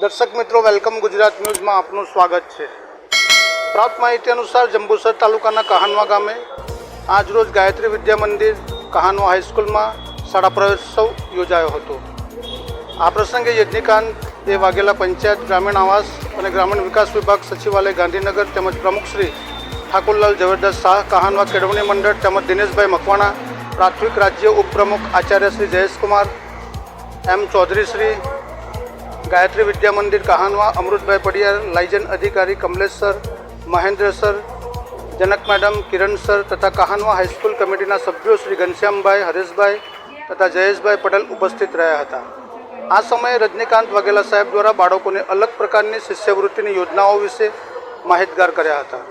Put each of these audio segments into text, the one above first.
દર્શક મિત્રો, વેલકમ ગુજરાત ન્યૂઝમાં આપનું સ્વાગત છે. પ્રાપ્ત માહિતી અનુસાર જંબુસર તાલુકાના કહાનવા ગામે આજરોજ ગાયત્રી વિદ્યા મંદિર કહાનવા હાઈસ્કૂલમાં શાળા પ્રવેશોત્સવ યોજાયો હતો. આ પ્રસંગે યજ્ઞિકાંત એ વાઘેલા પંચાયત ગ્રામીણ આવાસ અને ગ્રામીણ વિકાસ વિભાગ સચિવાલય ગાંધીનગર તેમજ પ્રમુખ શ્રી ઠાકુરલાલ જવેરદાસ શાહ કહાનવા કેળવણી મંડળ તેમજ દિનેશભાઈ મકવાણા, પ્રાથમિક રાજ્ય ઉપપ્રમુખ આચાર્ય શ્રી જયેશકુમાર, એમ ચૌધરી શ્રી ગાયત્રી વિદ્યા મંદિર કહાનવા, અમૃતભાઈ પડિયાર લાઇજન અધિકારી Kamlesh sir, Mahendra sir, Janak madam Kiran sir તથા કહાનવા હાઈસ્કૂલ કમિટીના સભ્યો શ્રી ઘનશ્યામભાઈ, હરેશભાઈ તથા જયેશભાઈ પટેલ ઉપસ્થિત રહ્યા હતા. આ સમયે રજનીકાંત વાઘેલા સાહેબ દ્વારા બાળકોને અલગ પ્રકારની શિષ્યવૃત્તિની યોજનાઓ વિશે માહિતગાર કર્યા હતા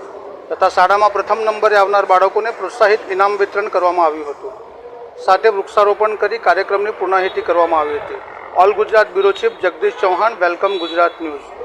તથા શાળામાં પ્રથમ નંબરે આવનાર બાળકોને પ્રોત્સાહિત ઇનામ વિતરણ કરવામાં આવ્યું હતું. સાથે વૃક્ષારોપણ કરી કાર્યક્રમની પૂર્ણાહિતી કરવામાં આવી હતી. All Gujarat bureau chief Jagdish Chauhan welcome Gujarat news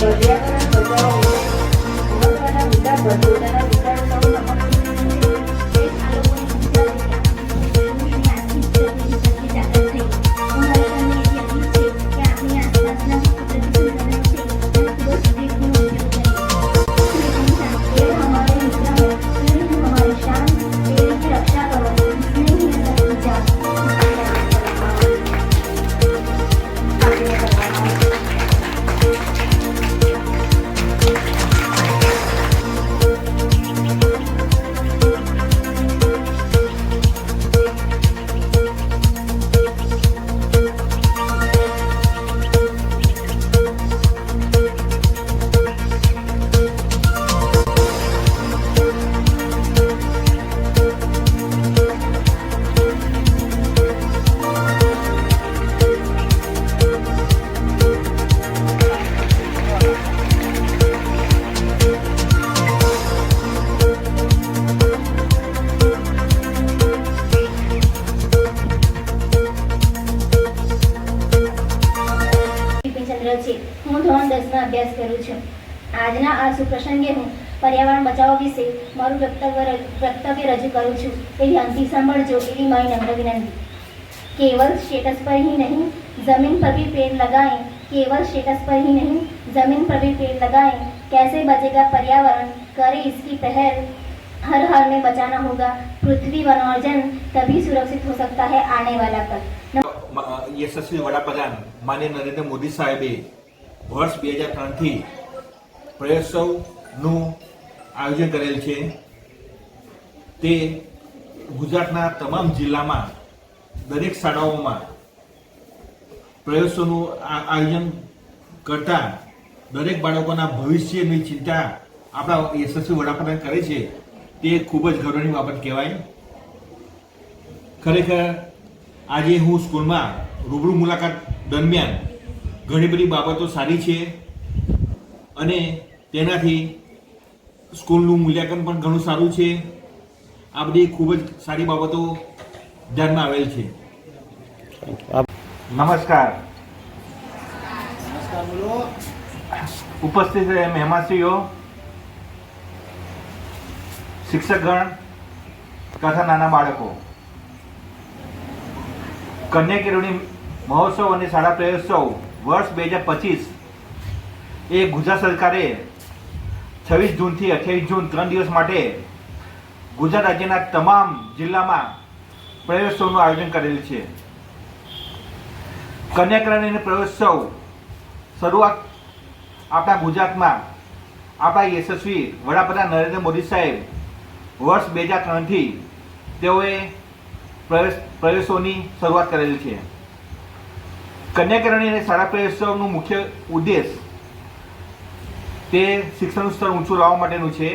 પર્યાવરણ હું ધોરણ દસમાં અભ્યાસ કરું છું આજના આ સુપ્રસંગે હું પર્યાવરણ બચાવો વિશે મારું વક્તવ્ય ર- વક્તવ્ય રજૂ કરું છું એવી અંતિ સાંભળજો એવી મારી નમ્ર વિનંતી केवल स्टेटस पर ही नहीं जमीन पर भी पेड़ लगाएं केवल स्टेटस पर ही नहीं जमीन पर भी पेड़ लगाएं कैसे बचेगा पर्यावरण करें इसकी पहल हर हाल में बचाना होगा पृथ्वी वनोर्जन तभी सुरक्षित हो सकता है आने वाला कल મ- યશસ્વી વડાપ્રધાન માન્ય નરેન્દ્ર મોદી સાહેબે વર્ષ બે હજાર ત્રણથી પ્રયોત્સવનું આયોજન કરેલ છે. તે ગુજરાતના તમામ જિલ્લામાં દરેક શાળાઓમાં પ્રયોત્સવનું આ- આયોજન કરતા દરેક બાળકોના ભવિષ્યની ચિંતા આપણા યશસ્વી વડાપ્રધાન કરે છે તે ખૂબ જ ગૌરવની બાબત કહેવાય. ખરેખર આજે હું સ્કૂલમાં રૂબરૂ મુલાકાત દરમિયાન ઘણી બધી બાબતો સારી છે અને તેનાથી સ્કૂલનું મૂલ્યાંકન પણ ઘણું સારું છે. આ બધી ખૂબ જ સારી બાબતો ધ્યાનમાં આવેલ છે. નમસ્કાર. ઉપસ્થિત મહેમાનશ્રીઓ શિક્ષકગણ તથા નાના બાળકો. કન્યા કેળવણી મહોત્સવ અને શાળા પ્રયોત્સવ વર્ષ બે હજાર પચીસ એ ગુજરાત સરકારે છવ્વીસ જૂનથી અઠ્યાવીસ જૂન ત્રણ દિવસ માટે ગુજરાત રાજ્યના તમામ જિલ્લામાં પ્રયોત્સવનું આયોજન કરેલ છે. કન્યાકરણી અને પ્રયોત્સવ શરૂઆત આપણા ગુજરાતમાં આપણા યશસ્વી વડાપ્રધાન નરેન્દ્ર મોદી સાહેબ વર્ષ બે હજાર ત્રણથી તેઓએ પ્રવેશ પ્રવેશોની શરૂઆત કરેલી છે. કન્યાકરણી અને શાળા પ્રવેશોત્સવનું મુખ્ય ઉદ્દેશ તે શિક્ષણનું સ્તર ઊંચું લાવવા માટેનું છે.